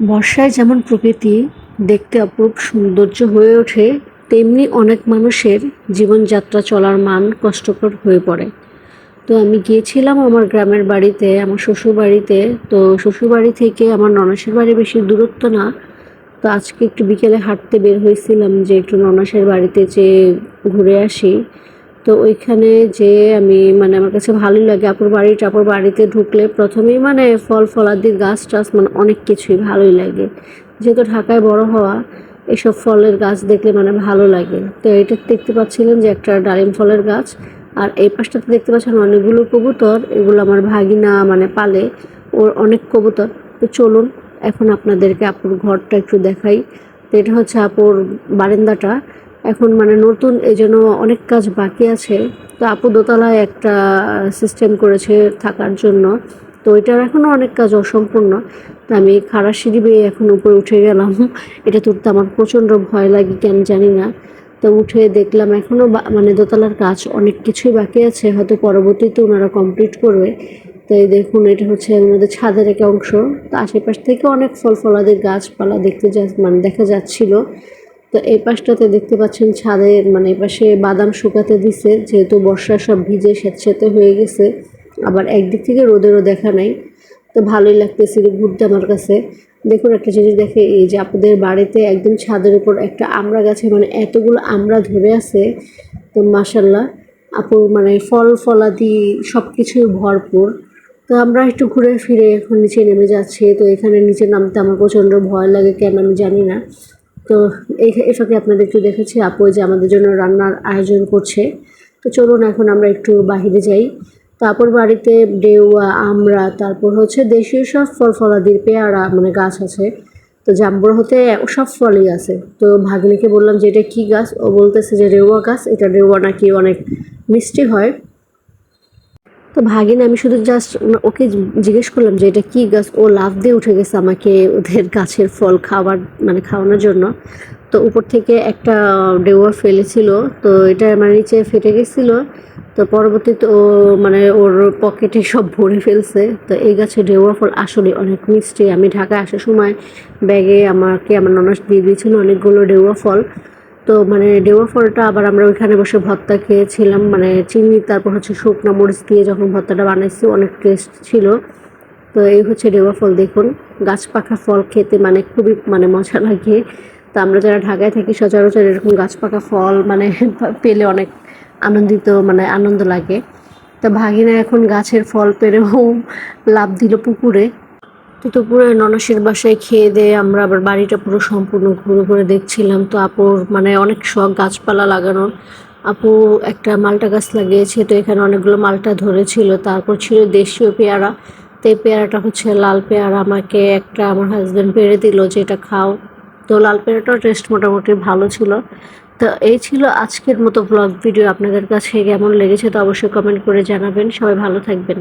বর্ষায় যেমন প্রকৃতি দেখতে অপরূপ সৌন্দর্য হয়ে ওঠে, তেমনি অনেক মানুষের জীবনযাত্রা চলার মান কষ্টকর হয়ে পড়ে। তো আমি গিয়েছিলাম আমার গ্রামের বাড়িতে, আমার শ্বশুর বাড়িতে তো শ্বশুর বাড়ি থেকে আমার ননাসের বাড়ি বেশি দূরত্ব না। তো আজকে একটু বিকেলে হাঁটতে বের হয়েছিলাম যে একটু ননাসের বাড়িতে যেয়ে ঘুরে আসি। তো ওইখানে যে আমি মানে আমার কাছে ভালোই লাগে। আপুর বাড়ি টাপুর বাড়িতে ঢুকলে প্রথমেই মানে ফল, ফলাদি, গাছ টাছ মানে অনেক কিছুই ভালোই লাগে। যেহেতু ঢাকায় বড় হওয়া, এসব ফলের গাছ দেখলে মানে ভালো লাগে। তো এটা দেখতে পাচ্ছিলেন যে একটা ডালিম ফলের গাছ, আর এই পাশটাতে দেখতে পাচ্ছেন অনেকগুলো কবুতর, এগুলো আমার ভাগিনা মানে পালে, ওর অনেক কবুতর। তো চলুন, এখন আপনাদেরকে আপুর ঘরটা একটু দেখাই। তো এটা হচ্ছে আপুর বারান্দাটা। এখন মানে নতুন, এই জন্য অনেক কাজ বাকি আছে। তো আপু দোতলায় একটা সিস্টেম করেছে থাকার জন্য। তো এটার এখনও অনেক কাজ অসম্পূর্ণ। তো আমি খাড়া সিঁড়ি বেয়ে এখন উপরে উঠে গেলাম। এটা তুলতে আমার প্রচণ্ড ভয় লাগে, কেন জানি না। তো উঠে দেখলাম এখনও মানে দোতলার কাজ অনেক কিছুই বাকি আছে। হয়তো পরবর্তীতে ওনারা কমপ্লিট করবে। তো এই দেখুন, এটা হচ্ছে মধ্যে ছাদের এক অংশ। তো আশেপাশ থেকে অনেক ফল ফলাদের গাছপালা দেখতে যা মানে দেখা যাচ্ছিল। তো এই পাশটাতে দেখতে পাচ্ছেন ছাদের মানে এই পাশে বাদাম শুকাতে দিছে, যেহেতু বর্ষা সব ভিজে স্যাঁতস্যাঁতে হয়ে গেছে, আবার একদিক থেকে রোদেরও দেখা নাই। তো ভালোই লাগতেছিল ঘুরতে আমার কাছে। দেখুন একটা জিনিস দেখে, এই যে আপনাদের বাড়িতে একদম ছাদের উপর একটা আমড়া গাছে মানে এতগুলো আমড়া ধরে আছে, তো মাসাল্লাহ আপুর মানে ফল ফলাদি সব কিছুই ভরপুর। তো আমরা একটু ঘুরে ফিরে এখন নিচে নেমে যাচ্ছি, তো এখানে নিচে নামতে আমার প্রচণ্ড ভয় লাগে, কেন আমি জানি না। তো এই এই ফাঁকে আপনাদের একটু দেখেছি। আপু যে আমাদের জন্য রান্নার আয়োজন করছে। তো চলুন এখন আমরা একটু বাহিরে যাই। তারপর বাড়িতে ডেউয়া আমরা তারপর হচ্ছে দেশীয় সব ফল ফলাদির, পেয়ারা মানে গাছ আছে। তো জাম্বুর হতে সব ফলই আছে। তো ভাগ্নিকে বললাম যে এটা কী গাছ? ও বলতেছে যে রেওয়া গাছ। এটা রেওয়া নাকি অনেক মিষ্টি হয়। তো ভাগিন, আমি শুধু জাস্ট ওকে জিজ্ঞেস করলাম যে এটা কী গাছ? ও লাভ দিয়ে উঠে গেছে আমাকে ওদের গাছের ফল খাওয়ার মানে খাওয়ানোর জন্য। তো উপর থেকে একটা ডেওয়া ফেলেছিল, তো এটা আমার নিচে ফেটে গেছিল। তো পরবর্তীতে ও মানে ওর পকেটে সব ভরে ফেলছে। তো এই গাছে ডেওয়া ফল আসলে অনেক মিষ্টি। আমি ঢাকায় আসার সময় ব্যাগে আমাকে, আমার ননাস দিয়ে দিয়েছিল অনেকগুলো ডেওয়া ফল। তো মানে ডেওয়া ফলটা আবার আমরা ওইখানে বসে ভর্তা খেয়েছিলাম মানে চিনি, তারপর হচ্ছে শুকনো মরিচ দিয়ে যখন ভর্তাটা বানাইছি, অনেক টেস্ট ছিল। তো এই হচ্ছে ডেওয়া ফল, দেখুন, গাছ পাকা ফল খেতে মানে খুবই মানে মজা লাগে। তো আমরা যারা ঢাকায় থাকি, সচরাচর এরকম গাছ পাকা ফল মানে পেলে অনেক আনন্দিত মানে আনন্দ লাগে। তো ভাগিনা এখন গাছের ফল পেরেও লাভ দিল পুকুরে। দুপুরে ননসের বাসায় খেয়ে দিয়ে আমরা আবার বাড়িটা পুরো সম্পূর্ণ ঘুরে ঘুরে দেখছিলাম। তো আপুর মানে অনেক শখ গাছপালা লাগানোর। আপু একটা মালটা গাছ লাগিয়েছে, তো এখানে অনেকগুলো মালটা ধরেছিল। তারপর ছিল দেশীয় পেয়ারা। তো এই পেয়ারাটা হচ্ছে লাল পেয়ারা। আমাকে একটা আমার হাজব্যান্ড পেরে দিল যে এটা খাও। তো লাল পেয়ারাটাও টেস্ট মোটামুটি ভালো ছিল। তো এই ছিল আজকের মতো ব্লগ ভিডিও আপনাদের কাছে কেমন লেগেছে তো অবশ্যই কমেন্ট করে জানাবেন। সবাই ভালো থাকবেন।